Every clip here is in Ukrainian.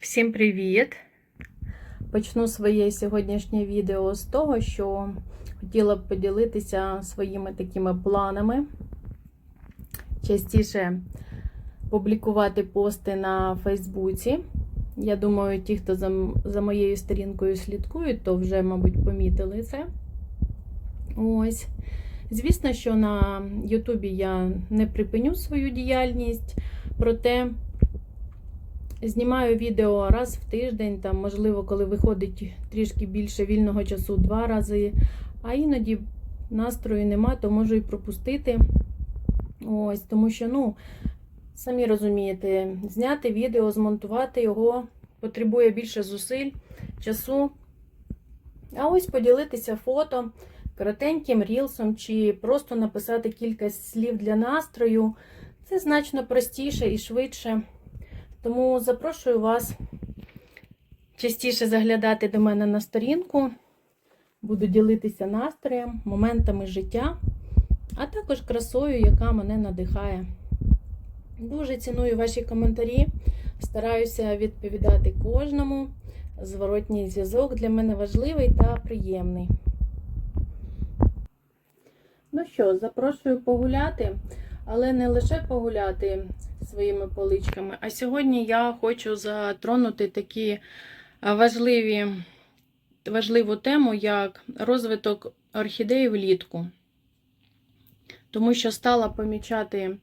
Всім привіт! Почну своє сьогоднішнє відео з того, що хотіла б поділитися своїми такими планами. Частіше публікувати пости на Фейсбуці. Я думаю, ті, хто за, за моєю сторінкою слідкують, то вже, мабуть, помітили це. Ось. Звісно, що на Ютубі я не припиню свою діяльність, проте. Знімаю відео раз в тиждень, там, можливо, коли виходить трішки більше вільного часу два рази, а іноді настрою нема, то можу і пропустити. Ось, Тому що, ну, самі розумієте, зняти відео, змонтувати його потребує більше зусиль, часу. А ось поділитися фото коротеньким рілсом, чи просто написати кілька слів для настрою. Це значно простіше і швидше. Тому запрошую вас частіше заглядати до мене на сторінку. Буду ділитися настроєм, моментами життя, а також красою, яка мене надихає. Дуже ціную ваші коментарі. Стараюся відповідати кожному. Зворотній зв'язок для мене важливий та приємний. Ну що, запрошую погуляти, але не лише погуляти своїми поличками. А сьогодні я хочу затронути такі важливі, важливу тему, як розвиток орхідеї влітку. Тому що стала помічати,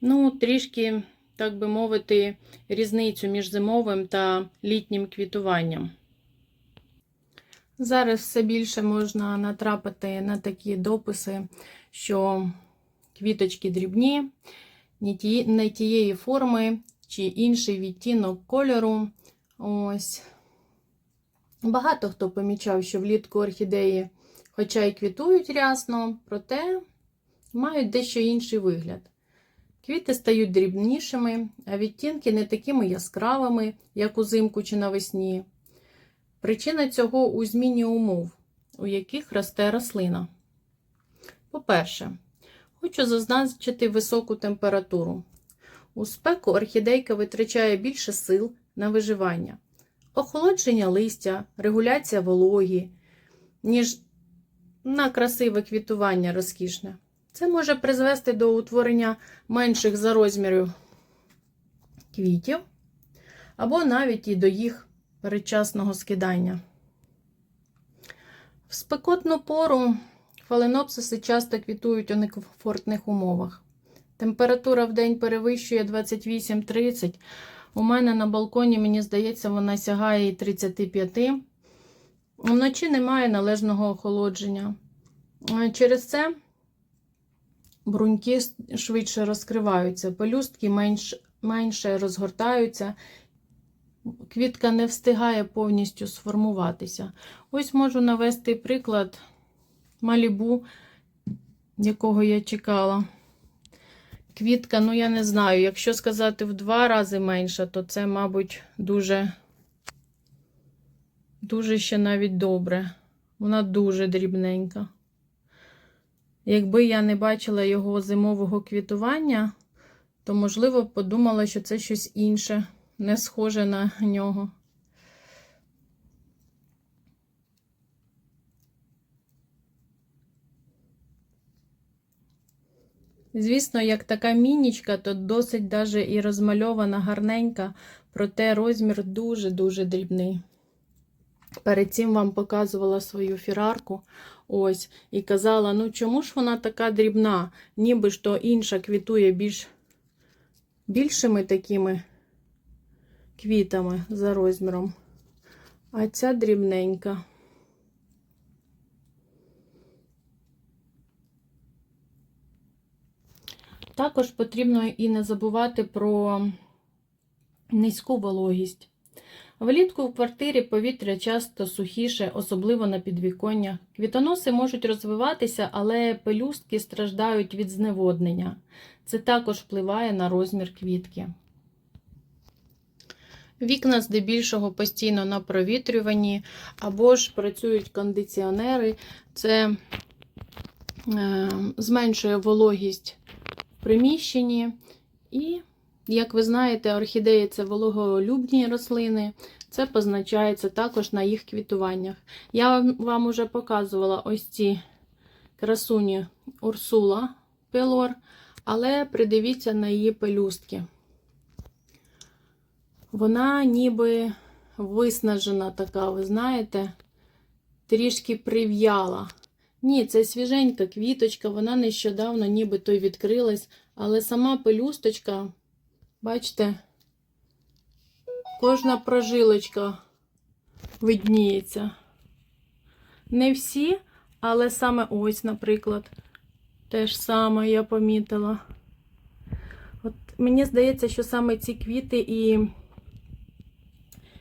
ну, трішки, так би мовити, різницю між зимовим та літнім квітуванням. Зараз все більше можна натрапити на такі дописи, що квіточки дрібні, не тієї форми чи інший відтінок кольору. Ось. Багато хто помічав, що влітку орхідеї, хоча й квітують рясно, проте мають дещо інший вигляд. Квіти стають дрібнішими, а відтінки не такими яскравими, як узимку чи навесні. Причина цього у зміні умов, у яких росте рослина. По-перше, Хочу зазначити високу температуру. У спеку орхідейка витрачає більше сил на виживання, охолодження листя, регуляція вологі, ніж на красиве квітування розкішне. Це може призвести до утворення менших за розмірів квітів, або навіть і до їх передчасного скидання. В спекотну пору Фаленопсиси часто квітують у некомфортних умовах. Температура в день перевищує 28-30. У мене на балконі, мені здається, вона сягає і 35. Вночі немає належного охолодження. Через це бруньки швидше розкриваються, пелюстки менш, менше розгортаються. Квітка не встигає повністю сформуватися. Ось можу навести приклад. Малібу, якого я чекала. Квітка, ну, я не знаю, якщо сказати в два рази менша, то це, мабуть, дуже, дуже ще навіть добре. Вона дуже дрібненька. Якби я не бачила його зимового квітування, то, можливо, подумала, що це щось інше, не схоже на нього. Звісно, як така мінічка, то досить даже і розмальована гарненька, проте розмір дуже-дуже дрібний. Перед цим вам показувала свою фірарку. Ось, і казала, ну чому ж вона така дрібна? Ніби ж то інша квітує більш більшими такими квітами за розміром. А ця дрібненька. Також потрібно і не забувати про низьку вологість. Влітку в квартирі повітря часто сухіше, особливо на підвіконнях. Квітоноси можуть розвиватися, але пелюстки страждають від зневоднення. Це також впливає на розмір квітки. Вікна здебільшого постійно на провітрюванні, або ж працюють кондиціонери, це е, зменшує вологість приміщенні і Як ви знаєте, орхідеї це вологолюбні рослини. Це позначається також на їх квітуваннях. Я вам- уже показувала ось ці красуні Урсула Пелор, але придивіться на її пелюстки. Вона ніби виснажена така, ви знаєте, трішки прив'яла. Ні, це свіженька квіточка, вона нещодавно нібито й відкрилась, але сама пелюсточка, бачите, кожна прожилочка видніється. Не всі, але саме ось, наприклад, те ж саме я помітила. От мені здається, що саме ці квіти і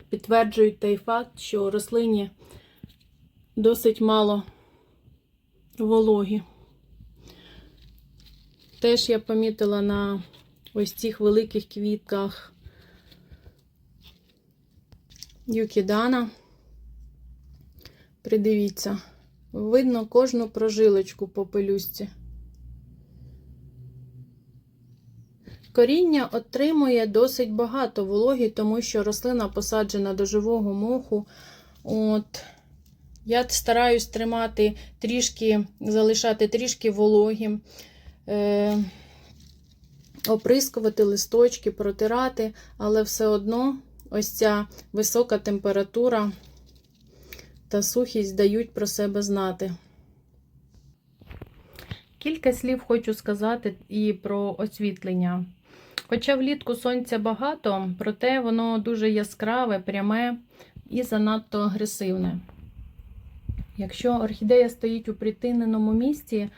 підтверджують той факт, що рослині досить мало вологі. Теж я помітила на ось цих великих квітках Юкідана. Придивіться, видно кожну прожилочку по пелюстці. Коріння отримує досить багато вологі, тому що рослина посаджена до живого моху. От. Я стараюсь тримати трішки, залишати трішки вологим, е, оприскувати листочки, протирати, але все одно ось ця висока температура та сухість дають про себе знати. Кілька слів хочу сказати і про освітлення. Хоча влітку сонця багато, проте воно дуже яскраве, пряме і занадто агресивне. Якщо орхідея стоїть у притиненому місці,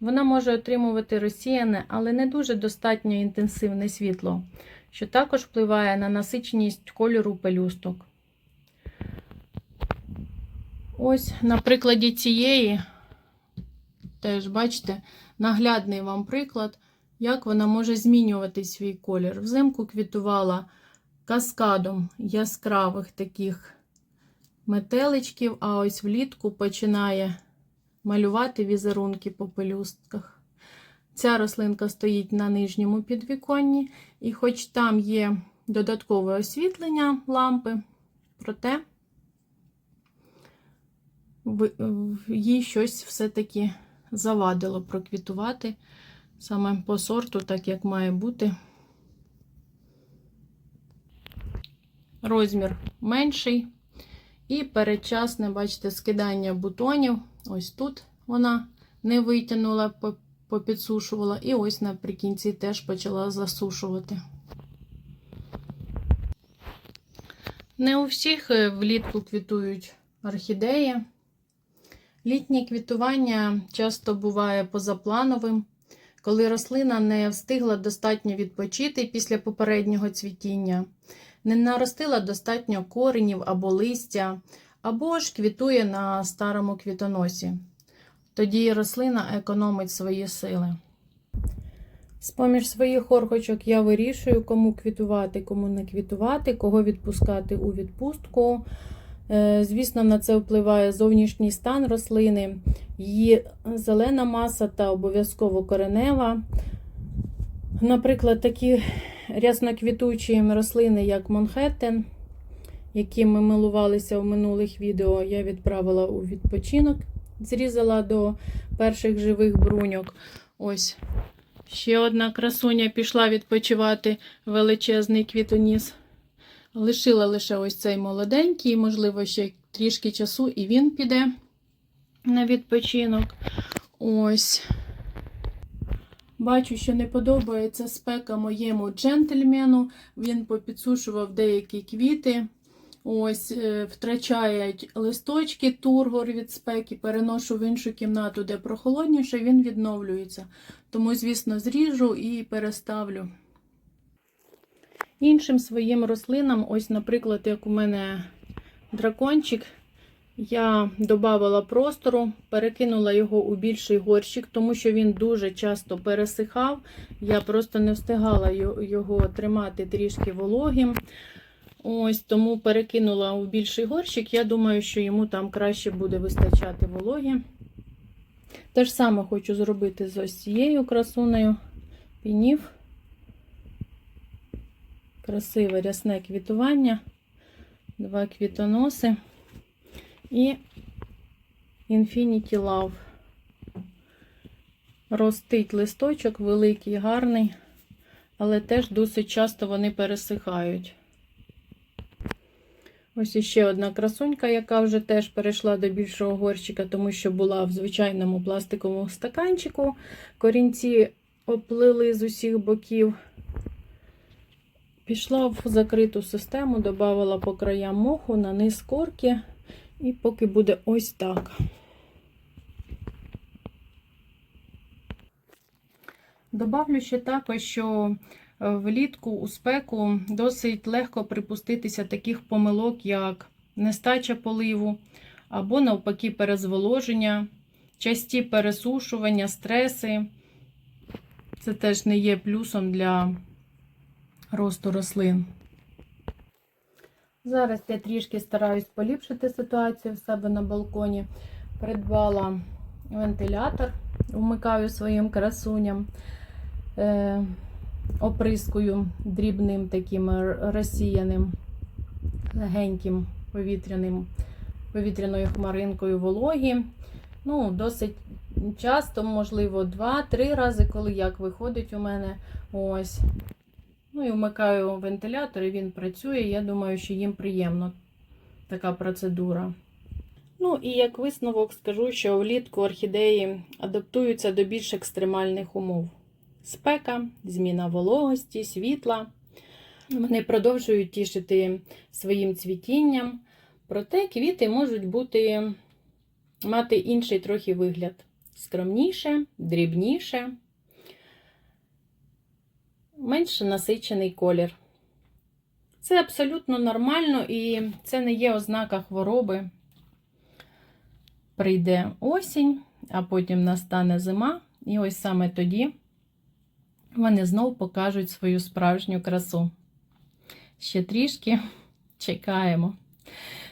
вона може отримувати розсіяне, але не дуже достатньо інтенсивне світло, що також впливає на насиченість кольору пелюсток. Ось на прикладі цієї, теж бачите, наглядний вам приклад, як вона може змінювати свій колір. Взимку квітувала каскадом яскравих таких метеличків, а ось влітку починає малювати візерунки по пелюстках. Ця рослинка стоїть на нижньому підвіконні, і хоч там є додаткове освітлення лампи, проте їй щось все-таки завадило проквітувати саме по сорту, так як має бути. Розмір менший. І передчасне, бачите, скидання бутонів. Ось тут вона не витягнула, попідсушувала, і ось наприкінці теж почала засушувати. Не у всіх е, влітку квітують орхідеї. Літнє квітування часто буває позаплановим, коли рослина не встигла достатньо відпочити після попереднього цвітіння не наростила достатньо коренів або листя, або ж квітує на старому квітоносі. Тоді рослина економить свої сили. З-поміж своїх орхочок я вирішую, кому квітувати, кому не квітувати, кого відпускати у відпустку. Е, Звісно, на це впливає зовнішній стан рослини, її зелена маса та обов'язково коренева. Наприклад, такі рясноквітучі рослини, як Монхеттен, які ми милувалися у минулих відео, я відправила у відпочинок, зрізала до перших живих бруньок. Ось ще одна красуня пішла відпочивати величезний квітоніс. Лишила лише ось цей молоденький, можливо, ще трішки часу, і він піде на відпочинок. Ось. Бачу, що не подобається спека моєму джентльмену. Він попідсушував деякі квіти. Ось, е, втрачають листочки, тургор від спеки, переношу в іншу кімнату, де прохолодніше, він відновлюється. Тому, звісно, зріжу і переставлю. Іншим своїм рослинам, ось, наприклад, як у мене дракончик. Я додавала простору, перекинула його у більший горщик, тому що він дуже часто пересихав. Я просто не встигала його тримати трішки вологим. Ось Тому перекинула у більший горщик. Я думаю, що йому там краще буде вистачати вологі. Те ж саме хочу зробити з ось цією красунею пінів. Красиве рясне квітування, два квітоноси і Infinity Love. Ростить листочок великий, гарний, але теж досить часто вони пересихають. Ось іще одна красунька, яка вже теж перейшла до більшого горщика, тому що була в звичайному пластиковому стаканчику. Корінці оплили з усіх боків. Пішла в закриту систему, додавала по краям моху на низ корки, і поки буде ось так. Добавлю ще також, що е, влітку у спеку досить легко припуститися таких помилок, як нестача поливу, або навпаки перезволоження, часті пересушування, стреси. Це теж не є плюсом для росту рослин. Зараз я трішки стараюсь поліпшити ситуацію в себе на балконі. Придбала вентилятор, вмикаю своїм красуням, е, оприскую дрібним таким розсіяним, легеньким повітряним, повітряною хмаринкою вологі. Ну, досить часто, можливо, 2-3 рази, коли як виходить у мене ось. Ну і вмикаю вентилятор, і він працює. Я думаю, що їм приємно така процедура. Ну і як висновок скажу, що влітку орхідеї адаптуються до більш екстремальних умов. Спека, зміна вологості, світла. Вони продовжують тішити своїм цвітінням, проте квіти можуть бути, мати інший трохи вигляд. Скромніше, дрібніше менш насичений колір. Це абсолютно нормально і це не є ознака хвороби. Прийде осінь, а потім настане зима, і ось саме тоді вони знов покажуть свою справжню красу. Ще трішки чекаємо.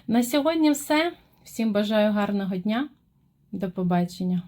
На сьогодні все. Всім бажаю гарного дня. До побачення!